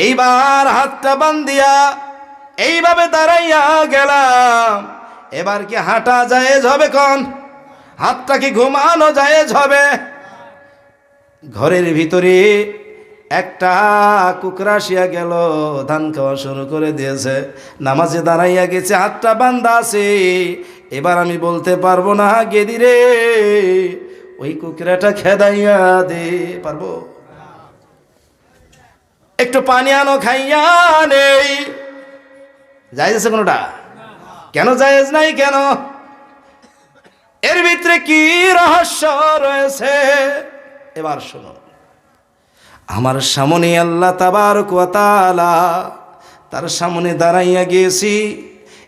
এইবার হাতটা বান্দিয়া এইভাবে দাঁড়াইয়া গেলাম। এবার কি হাঁটা জায়েজ হবে কন? হাতটা কি ঘুমানো জায়েজ হবে? ঘরের ভিতরে একটা কুকরা আসিয়া গেল, ধান খাওয়া শুরু করে দিয়েছে। নামাজে দাঁড়াইয়া গেছে, হাতটা বান্ধা আছে। এবার আমি বলতে পারব না, গেদি রে, ওই কুকরাটা খেদাইয়া দে, পারব? একটু পানি আনো, খাইয়া নেই। যাইছে কোনোটা? কেন জায়েজ নাই কেন? এর ভিতরে কি রহস্য রয়েছে? এবার শোনো। আমার সামনে আল্লাহ তাবার কোয়াতালা তার সামনে দাঁড়াইয়া গিয়েছি।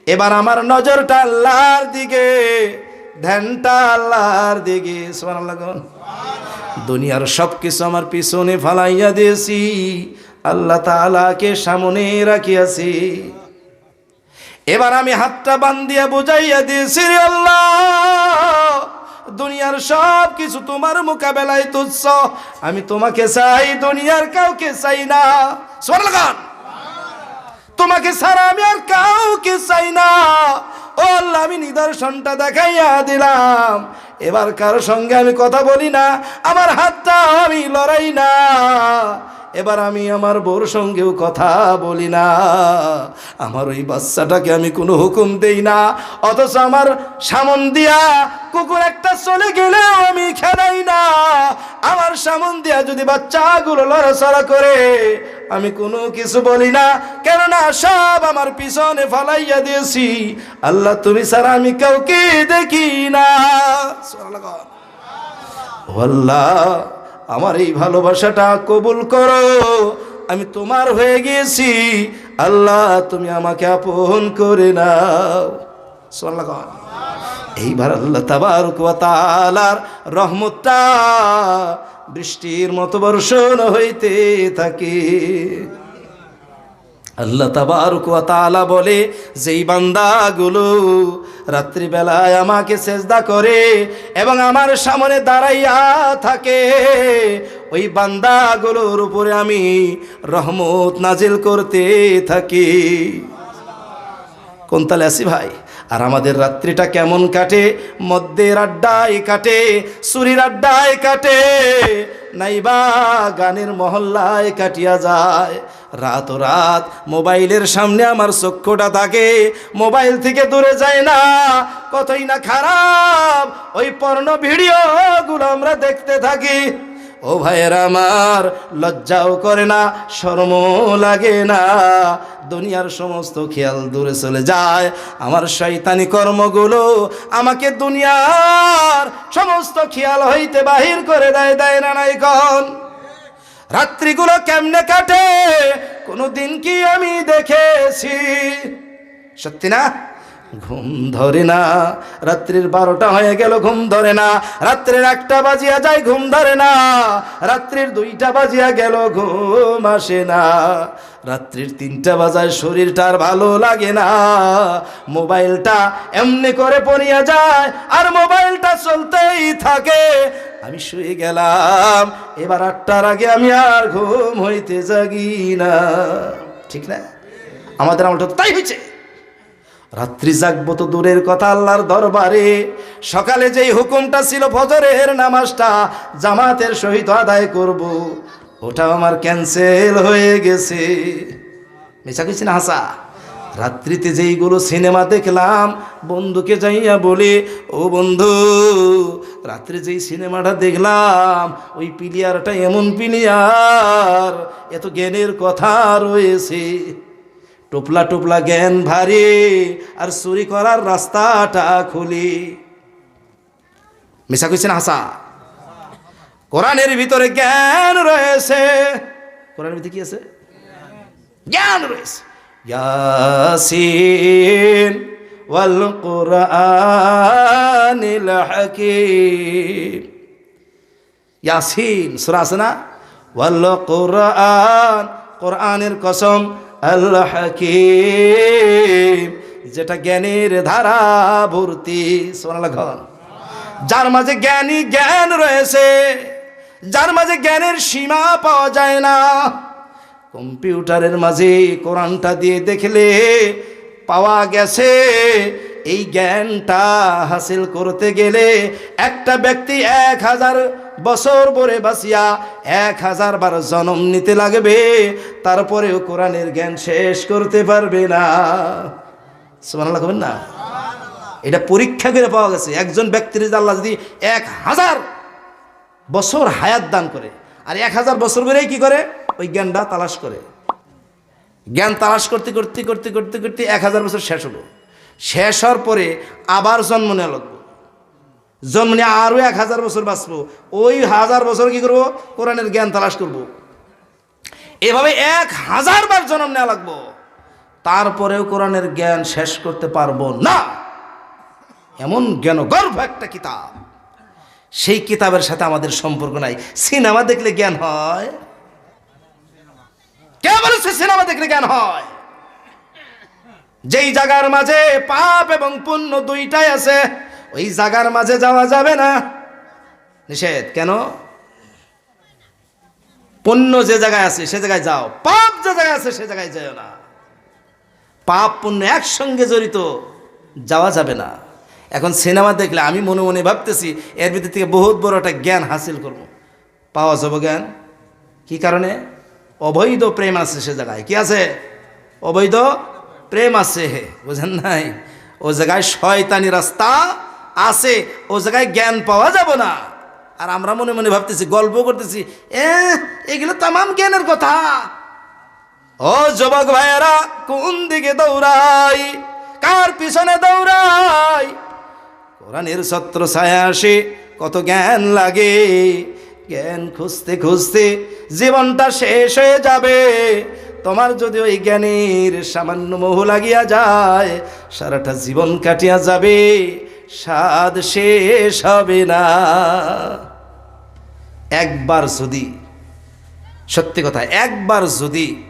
এবার আমার নজরটা আল্লাহর দিকে, ধ্যানটা আল্লাহর দিকে। দুনিয়ার সব কিছু আমার পিছনে ফালাইয়া দিয়েছি। আল্লাহ তাআলাকে সামনে রাখিয়াছি। এবার আমি হাতটা বান্ধিয়া বুঝাইয়া দিয়েছি আল্লাহ, দুনিয়ার সব কিছু তোমার মোকাবেলায় তুচ্ছ। আমি তোমাকে চাই, দুনিয়ার কাউকে চাই না। খান। তোমাকে ছাড়া আমি আর কাউকে চাই না। ও আল্লাহ, আমি নিদর্শনটা দেখাইয়া দিলাম। এবার কারোর সঙ্গে আমি কথা বলি না, আমার হাতটা আমি লড়াই না। এবার আমি আমার বউর সঙ্গেও কথা বলি না। আমার ওই বাচ্চাটাকে আমি কোনো হুকুম দেই না। অথচ আমার সামন দিয়া কুকুর একটা চলে গেলেও আমি খেলাই না। আমার সামন দিয়া যদি বাচ্চাগুলো লড়াচড়া করে, আমি কোনো কিছু বলি না। কেননা সব আমার পিছনে ফালাইয়া দিয়েছি। আল্লাহ তুমি ছাড়া আমি কাউকে দেখি না। আল্লাহ আমার এই ভালোবাসাটা কবুল করো। আমি তোমার হয়ে গিয়েছি আল্লাহ, তুমি আমাকে আপন করে নাও। এইবার আল্লাহ তাআলার রহমতটা বৃষ্টির মতো বর্ষণ হইতে থাকে। আল্লাহ তাআলা বলে, যেই বান্দাগুলো রাত্রিবেলায় আমাকে সেজদা করে এবং আমার সামনে দাঁড়াইয়া থাকে। ওই বান্দাগুলোর উপরে আমি রহমত নাজিল করতে থাকি। কোন তালে আসি ভাই? আর আমাদের রাত্রিটা কেমন কাটে? মদ্যের আড্ডায় কাটে সুরির আড্ডায় কাটে, নাইবা গানের মহল্লায় কাটিয়া যায়। রাত রাত মোবাইলের সামনে আমার চক্ষুটা থাকে, মোবাইল থেকে দূরে যায় না। কতই না খারাপ, ওই পর্ণ ভিডিওগুলো আমরা দেখতে থাকি। ও ভাইয়ের আমার, লজ্জাও করে না শরম লাগে না। দুনিয়ার সমস্ত খেয়াল দূরে চলে যায়। আমার শৈতানি কর্মগুলো আমাকে দুনিয়ার সমস্ত খেয়াল হইতে বাহির করে দেয় দেয় না নাই কন রাত্রিগুলো কেমনে কাটে? কোনো দিন কি আমি দেখেছি? সত্যি না? ঘুম ধরে না। রাত্রির বারোটা হয়ে গেল, ঘুম ধরে না। রাত্রির একটা বাজিয়া যায়, ঘুম ধরে না। রাত্রির দুইটা বাজিয়া গেল, ঘুম আসে না। রাত্রির তিনটা বাজায় শরীরটা আর ভালো লাগে না। মোবাইলটা এমনি করে পড়িয়া যায়, আর মোবাইলটা চলতেই থাকে। আমি শুয়ে গেলাম, এবার আটটার আগে আমি আর ঘুম হইতে জাগি না। ঠিক না? আমাদের আমলটা তাই হয়েছে রাত্রি জাগবো তো দূরের কথা আল্লাহর দরবারে। সকালে যেই হুকুমটা ছিল, ফজরের নামাজটা জামাতের সহিত আদায় করব। ওটা আমার ক্যান্সেল হয়ে গেছে। মিশা কিছু না হাসা? রাত্রিতে যেইগুলো সিনেমা দেখলাম, বন্ধুকে যাইয়া বলে, ও বন্ধু, রাত্রে যেই সিনেমাটা দেখলাম, ওই প্লেয়ারটা এমন প্লেয়ার, এত জ্ঞানের কথা রয়েছে। টোপলা টোপলা জ্ঞান ভারী, আর চুরি করার রাস্তাটা খুলি। মিশা কইছেন হাসা? কোরআনের ভিতরে জ্ঞান রয়েছে। কোরআনের ভিতরে কি আছে? জ্ঞান রয়েছে। ইয়াসিন ওয়াল কোরআনিল হাকিম। ইয়াসিন, সূরা আছে না? ওয়াল কোরআন, কোরআনের কসম আল্লাহ হাকিম। যেটা জ্ঞানের ধারা ভর্তি সোনালা ঘর যার মাঝে জ্ঞানী জ্ঞান রয়েছে, যার মাঝে জ্ঞানের সীমা পাওয়া যায় না কম্পিউটারের মাঝে কোরআনটা দিয়ে দেখলে পাওয়া গেছে। এই জ্ঞানটা হাসিল করতে গেলে একটা ব্যক্তি এক হাজার বছর পরে বাঁচিয়া এক হাজার বার জন্ম নিতে লাগবে, তারপরেও কোরআনের জ্ঞান শেষ করতে পারবে না। সুমান লাগবেন না? এটা পরীক্ষা করে পাওয়া গেছে। একজন ব্যক্তির আল্লাহ যদি এক হাজার বছর হায়াত দান করে, আর এক হাজার বছর করেই কি করে? ওই জ্ঞানটা তালাশ করে। জ্ঞান তালাশ করতে করতে করতে করতে করতে এক হাজার বছর শেষ হলো। শেষ হওয়ার পরে আবার জন্ম নেওয়া লাগবো। জন্ম নিয়ে আরও এক হাজার বছর বাঁচবো। ওই হাজার বছর কি করব? কোরআনের জ্ঞান তালাশ করব। এভাবে এক হাজার বার জন্ম নেওয়া লাগবো। তারপরেও কোরআনের জ্ঞান শেষ করতে পারব না। এমন জ্ঞান গর্ভ একটা কিতাব। সেই কিতাবের সাথে আমাদের সম্পর্ক নাই। সিনেমা দেখলে জ্ঞান হয়। কে বলেছে সিনেমা দেখলে জ্ঞান হয়? যেই জায়গার মাঝে পাপ এবং পুণ্য দুইটাই আছে, ওই জায়গার মাঝে যাওয়া যাবে না। নিষেধ। কেন? পুণ্য যে জায়গায় আছে, সে জায়গায় যাও। পাপ যে জায়গায় আছে, সে জায়গায় যাও না। পাপ পুণ্য একসঙ্গে জড়িত, যাওয়া যাবে না। এখন সিনেমা দেখলে আমি মনে মনে ভাবতেছি, এর ভিতর থেকে বহুত বড় একটা জ্ঞান হাসিল করব। পাওয়া যাবে জ্ঞান? কি কারণে? অবৈধ প্রেম আছে সে জায়গায়। কি আছে? অবৈধ প্রেম আছে। বুঝেন নাই? ও জায়গায় শয়তানি রাস্তা আছে। ও জায়গায় জ্ঞান পাওয়া যাব না। আর আমরা মনে মনে ভাবতেছি, গল্প করতেছি এ এগুলো তামাম জ্ঞানের কথা। ও যুবক ভাইয়েরা, কোন দিকে দৌড়াই? কার পিছনে দৌড়াই? কোরআনের ছত্র ছায়া আসে, কত জ্ঞান লাগে। জ্ঞান খুঁজতে খুঁজতে জীবনটা শেষ হয়ে যাবে। তোমার যদি ওই জ্ঞানের সামান্য মোহ লাগিয়া যায়, সারাটা জীবন কাটিয়া যাবে, স্বাদ শেষ হবে না। একবার যদি, সত্যি কথা, একবার যদি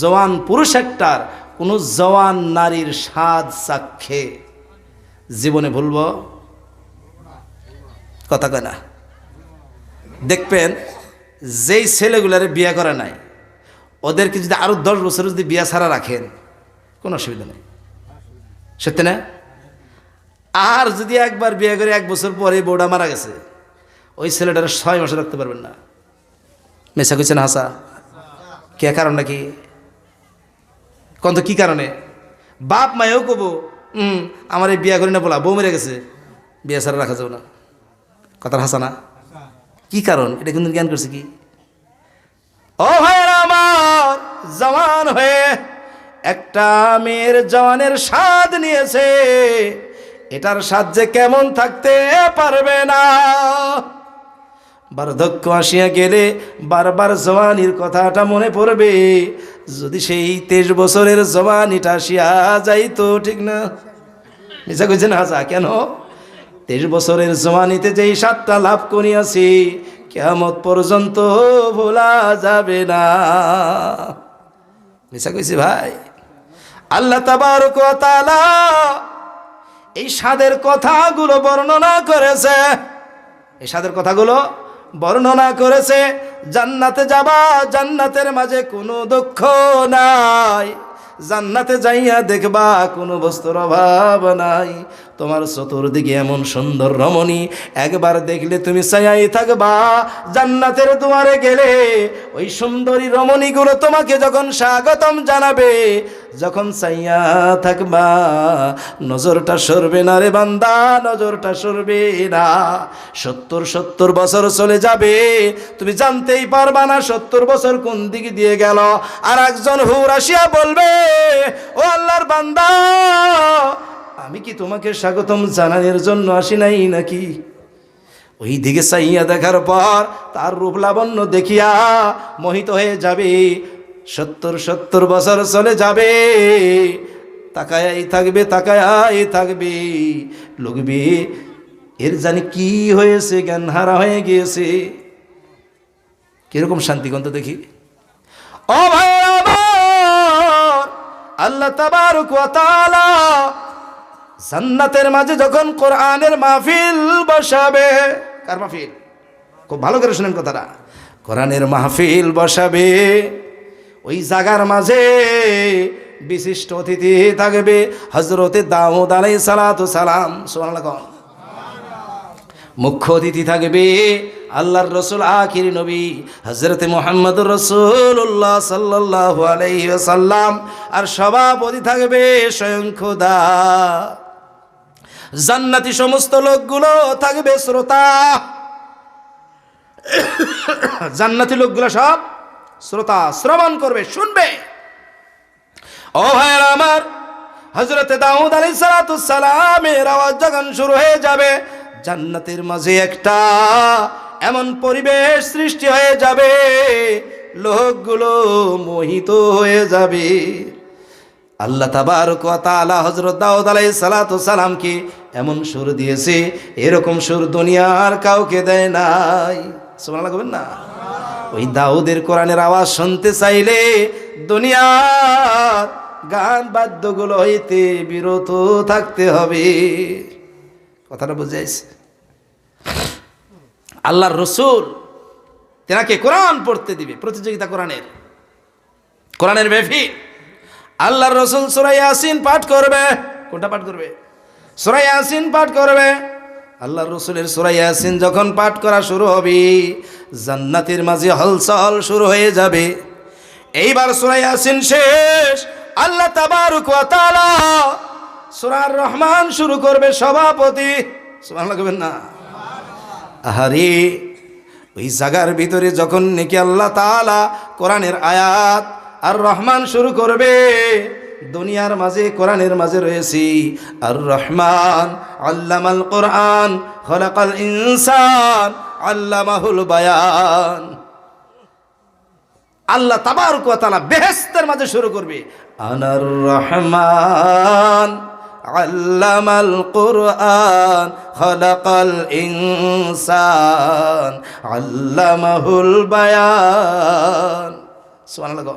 জওয়ান পুরুষ একটার কোনো জওয়ান নারীর স্বাদ সাক্ষে, জীবনে ভুলব? কথা কয় না। দেখবেন, যেই ছেলেগুলারে বিয়ে করে নাই, ওদেরকে যদি আরও দশ বছর যদি বিয়া ছাড়া রাখেন, কোনো অসুবিধা নেই। সত্যি না? আর যদি একবার বিয়ে করে এক বছর পরে বউটা মারা গেছে, ওই ছেলেটার ছয় মাসে রাখতে পারবেন না। মেশা কইছেন হাসা? কে কারণ নাকি? কন্ত কি কারণে? বাপ মায়েও কবো হুম আমার এই বিয়া করি না বলা, বউ মেরে গেছে, বিয়ে ছাড়া রাখা যাবে না। কথার হাসা না? কি কারণ? এটা কিন্তু জ্ঞান করছে কি? ও ভাইয়েরা আমার জওয়ান হয়ে একটা মেয়ের জওয়ানের স্বাদ নিয়েছে। এটার স্বাদ যে কেমন থাকতে পারবে না। বার্ধক্য আসিয়া গেলে বারবার জওয়ানির কথাটা মনে পড়বে। যদি সেই তেইশ বছরের জওয়ানিটা আসিয়া যাইতো, ঠিক না? মিশা কইছেন হাসা কেন? তেইশ বছরের জওয়ানিতে যেই সাতটা লাভ করিয়াছি কেমত পর্যন্ত ভোলা যাবে না। মিশা কইছি ভাই? আল্লাহ তাবার কথা এই স্বাদের কথাগুলো বর্ণনা করেছে। এই স্বাদের কথাগুলো বর্ণনা করেছে, জান্নাতে যাবা, জান্নাতের মাঝে কোনো দুঃখ নাই। জান্নাতে যাইয়া দেখবা, কোনো বস্তুর অভাব নাই। তোমার চতুর্দিকে এমন সুন্দর রমণী, একবার দেখলে তুমি চাইয়াই থাকবা। জান্নাতের দুয়ারে গেলে ওই সুন্দরী রমণীগুলো তোমাকে যখন স্বাগতম জানাবে, যখন চাইয়া থাকবা, নজরটা সরবে না রে বান্দা, নজরটা সরবে না। সত্তর সত্তর বছর চলে যাবে, তুমি জানতেই পারবা না সত্তর বছর কোন দিকে দিয়ে গেল। আর একজন হুর আসিয়া বলবে ও আল্লাহর বান্দা, আমি কি তোমাকে স্বাগতম জানানোর জন্য আসি নাই নাকি? ওই দিকে চাইয়া দেখার পর তার রূপ লাবণ্য দেখিয়া মোহিত হয়ে যাবে, সত্তর সত্তর বছর চলে যাবে, তাকায়াই থাকবে তাকায়াই থাকবে। লোকবে, এর জানি কি হয়েছে জ্ঞান হারা হয়ে গিয়েছে। কীরকম শান্তি গন্ত দেখি আমার আল্লাহ তাবারক ওয়া তাআলা জান্নাতের মাঝে যখন কোরআনের মাহফিল বসাবে, কার মাহফিল? খুব ভালো করে শুনেন কথাটা। কোরআনের মাহফিল বসাবে, ওই জাগার মাঝে বিশিষ্ট অতিথি থাকবে হজরতে দাউদ আলাই সালাতু সালাম। সুবহানাল্লাহ মুখ্য অতিথি থাকবে আল্লাহর রসুল, আখির নবী হজরতে মোহাম্মদ রসুল্লাহ সাল্লাহ আলাইসাল্লাম আর সভাপতি থাকবে স্বয়ং খোদা। জান্নাতি সমস্ত লোকগুলো থাকবে শ্রোতা। জান্নাতি লোকগুলো সব শ্রোতা, শ্রবণ করবে, শুনবে। ও ভাইয়ের আমার হজরতে দাউদ আলী সালামের আওয়াজ যখন শুরু হয়ে যাবে, জান্নাতের মাঝে একটা এমন পরিবেশ সৃষ্টি হয়ে যাবে লোকগুলো মোহিত হয়ে যাবে। আল্লাহ তাবারক ওয়া তাআলা হযরত দাউদ আলাইহিস সালাতু সালামকে এমন সুর দিয়েছে এরকম সুর দুনিয়ার কাউকে দেয় নাই। সুবহানাল্লাহ কবেন না? ওই দাউদের কোরআনের আওয়াজ শুনতে চাইলে দুনিয়ার গান বাদ্যগুলো হইতে বিরত থাকতে হবে। কথাটা বুঝাইছে আল্লাহর রসুল তেনাকে কোরআন পড়তে দিবে, প্রতিযোগিতা কোরআনের। কোরআনের বেফি আল্লাহর রসুল সুরাই আসিন পাঠ করবে। কোনটা পাঠ করবে? সুরাই আসিন পাঠ করবে। আল্লাহ রসুলের সুরাই আসিন যখন পাঠ করা শুরু হবে, জান্নাতের মাঝে হলচল শুরু হয়ে যাবে। এইবার সুরাই আসিন শেষ। আল্লাহ তাবারুক ওয়া সুরার রহমান শুরু করবে সভাপতি। সুবহানাল্লাহ কবেন না। আহারে, ওই জাগার ভিতরে যখন নাকি আল্লাহ তাআলা কোরআনের আয়াত আর রহমান শুরু করবে, দুনিয়ার মাঝে কোরআনের মাঝে রয়েছি। আর রহমান, আল্লামাল কোরআন, খলাকাল ইনসান, আল্লামাহুল বায়ান। আল্লাহ তাবার তালা বেহেস্তের মাঝে শুরু করবে। আনার রহমান আল্লামাল কোরআন, খলাকাল ইনসান, আল্লামাহুল বায়ান। সুবহানাল্লাহ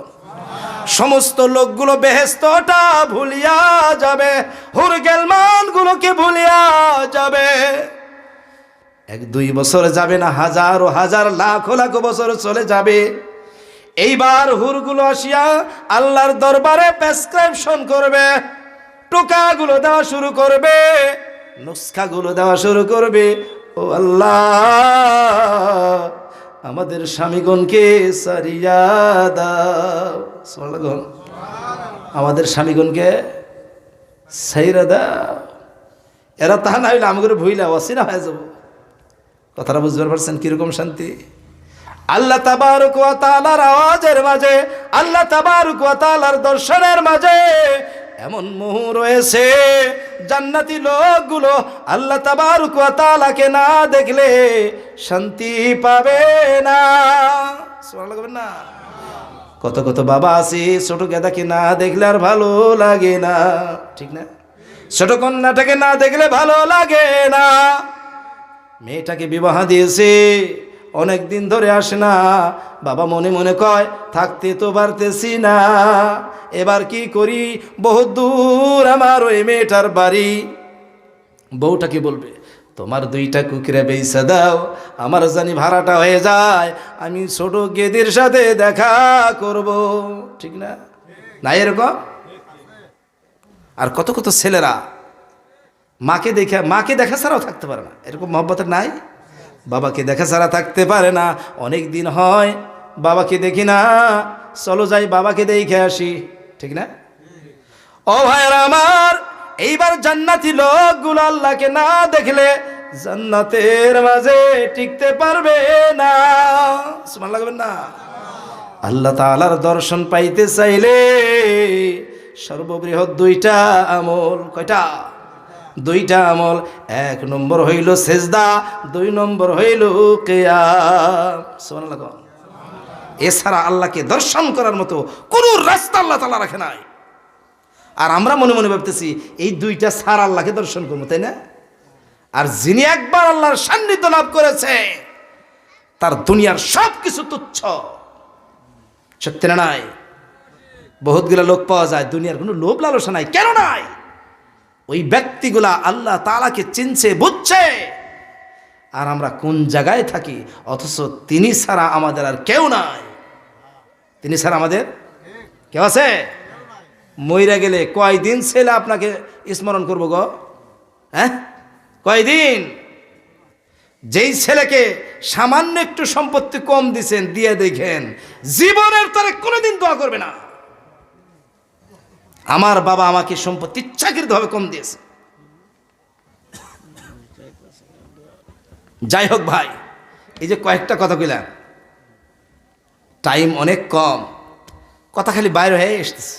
সমস্ত লোকগুলো বেহেস্তটা ভুলিয়া যাবে হুরগেলমান গুলোকে ভুলিয়া যাবে। এক দুই বছর যাবে না, হাজার ও হাজার, লাখ লাখ বছর চলে যাবে। এইবার হুরগুলো আসিয়া আল্লাহর দরবারে প্রেসক্রিপশন করবে। টোকাগুলো দেওয়া শুরু করবে, নুস্খাগুলো দেওয়া শুরু করবে। ও আল্লাহ, আমাদের স্বামীগণকে সারিয়া দাও। আমাদের স্বামীগণকে সাইরা দাও। এরা তাহা না হইলে আমাকে ভুইলা অসিনা হয়ে যাব। কথাটা বুঝতে পারছেন কীরকম শান্তি? আল্লাহ তাবারক ওয়া তাআলার আওয়াজের মাঝে, আল্লাহ তাবারক ওয়া দর্শনের মাঝে এমন মোহ রয়েছে, জান্নাতি লোকগুলো আল্লাহ তাবারক ওয়া না দেখলে শান্তি পাবে না। বলবেন না? কত কত বাবা আছে, ছোট গেদাকে না দেখলে আর ভালো লাগে না। ঠিক না? ছোট কন্যাটাকে না দেখলে ভালো লাগে না। মেয়েটাকে বিবাহ দিয়েছে, অনেক দিন ধরে আসে না বাবা মনে মনে কয়, থাকতে তো পারতেছি না। এবার কি করি? বহুত দূর আমার ওই মেয়েটার বাড়ি। বউটা কি বলবে? তোমার দুইটা কুকিরে বেইসা দাও, আমার জানি ভাড়াটা হয়ে যায়, আমি ছোট গেদের সাথে দেখা করব। ঠিক না? না এরকম? আর কত কত ছেলেরা মাকে দেখে, মাকে দেখা ছাড়াও থাকতে পারে না। এরকম মহব্বতের নাই? বাবাকে দেখা ছাড়া থাকতে পারে না। অনেক দিন হয় বাবাকে দেখি না। চলো যাই বাবাকে দেখে আসি। ঠিক না? ও ভাইয়ের আমার, এইবার জান্নাতি লোকগুলো আল্লাহকে না দেখলে জান্নাতের মাঝে টিকতে পারবে না। সুমান লাগবেন না? আল্লাহ তালার দর্শন পাইতে চাইলে সর্ববৃহৎ দুইটা আমল। কয়টা? দুইটা আমল। এক নম্বর হইল সেজদা, দুই নম্বর হইল কেয়া কোন। এছাড়া আল্লাহকে দর্শন করার মতো কোনো রাস্তা আল্লাহ তালা রাখে নাই। আর আমরা মনে মনে ভাবতেছি, এই দুইটা সার আল্লাহকে দর্শন করব, তাই না? আর যিনি একবার আল্লাহর সান্নিধ্য লাভ করেছে, তার দুনিয়ার সব কিছু তুচ্ছ। সত্যি না নাই? বহুতগুলো লোক পাওয়া যায়, দুনিয়ার কোনো লোভ লালসা নাই। কেন নাই? ওই ব্যক্তিগুলা আল্লাহ তালাকে চিনছে, বুঝছে। আর আমরা কোন জায়গায় থাকি, অথচ তিনি ছাড়া আমাদের আর কেউ নাই। তিনি স্যার আমাদের? কেউ আছে? মইরা গেলে কয়দিন ছেলে আপনাকে স্মরণ করব গো? হ্যাঁ? কয়দিন? যেই ছেলেকে সামান্য একটু সম্পত্তি কম দিছেন, দিয়ে দেখেন, জীবনের তরে কোনোদিন দোয়া করবে না। আমার বাবা আমাকে সম্পত্তি ইচ্ছাকৃতভাবে কম দিয়েছে। যাই হোক ভাই, এই যে কয়েকটা কথা কইলাম। টাইম অনেক কম। কথা খালি বাইরে হয়ে এসতেছে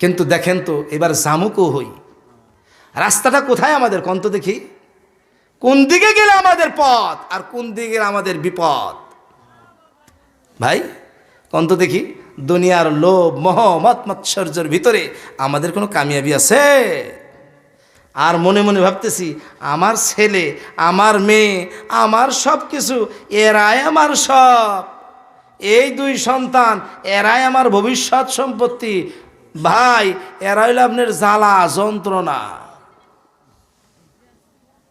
কিন্তু দেখেন তো, এবার জামুকও হই। রাস্তাটা কোথায় আমাদের কন্ত দেখি? কোন দিকে গেলে আমাদের পথ আর কোন দিকে আমাদের বিপদ? ভাই, কন্ত দেখি, দুনিয়ার লোভ মোহ মত মৎসর্যের ভিতরে আমাদের কোনো কামিয়াবি আছে? আর মনে মনে ভাবতেছি, আমার ছেলে, আমার মেয়ে, আমার সব কিছু এরাই আমার সব। এই দুই সন্তান, এরাই আমার ভবিষ্যৎ সম্পত্তি। ভাই, এরা হইল আপনার জ্বালা, যন্ত্রণা।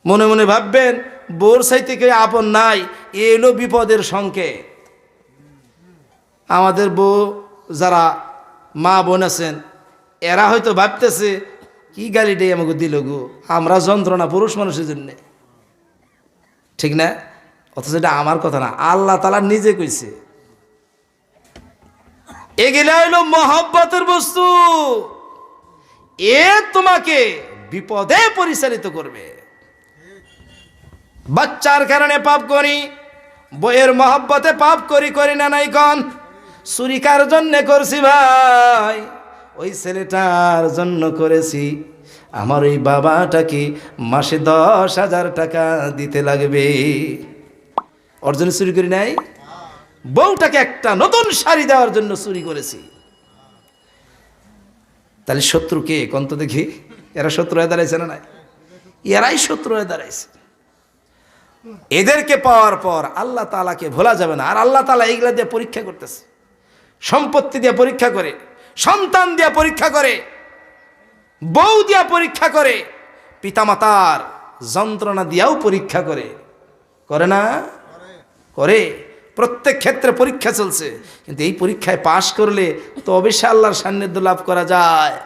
মনে মনে ভাববেন, বোর সাইতে কেউ আপন নাই এলো বিপদের সংকেত। আমাদের বউ, যারা মা বোন আছেন, এরা হয়তো ভাবতেছে কি গালিটাই আমাকে দিল গো? আমরা যন্ত্রণা পুরুষ মানুষের জন্যে। ঠিক না? অথচ এটা আমার কথা না, আল্লাহ তালা নিজে কইছে। এগুলা হইল মহব্বতের বস্তু। এ তোমাকে বিপদে পরিচালিত করবে। বাচ্চার কারণে পাপ করি, বইয়ের মহব্বতে পাপ করি করি না নাই কন? চুরি কার জন্য করছি ভাই? ওই ছেলেটার জন্য করেছি। আমার ওই বাবাটাকে মাসে দশ হাজার টাকা দিতে লাগবে। ওর জন্য চুরি করি নাই? বউটাকে একটা নতুন শাড়ি দেওয়ার জন্য চুরি করেছি। তাহলে শত্রু কে? কন্ত দেখি। এরা শত্রু হয়ে দাঁড়াইছে না নাই? এরাই শত্রু হয়ে দাঁড়াইছে। এদেরকে পাওয়ার পর আল্লাহ তালাকে ভোলা যাবে না। আর আল্লাহ তালা এইগুলা দিয়ে পরীক্ষা করতেছে। সম্পত্তি দিয়ে পরীক্ষা করে। সন্তান দিয়া পরীক্ষা করে, বউ দিয়া পরীক্ষা করে, পিতামাতার যন্ত্রণা দিয়াও পরীক্ষা করে। করে না? করে। প্রত্যেক ক্ষেত্রে পরীক্ষা চলছে। কিন্তু এই পরীক্ষায় পাশ করলে তবে সে আল্লাহর সান্নিধ্য লাভ করা যায়।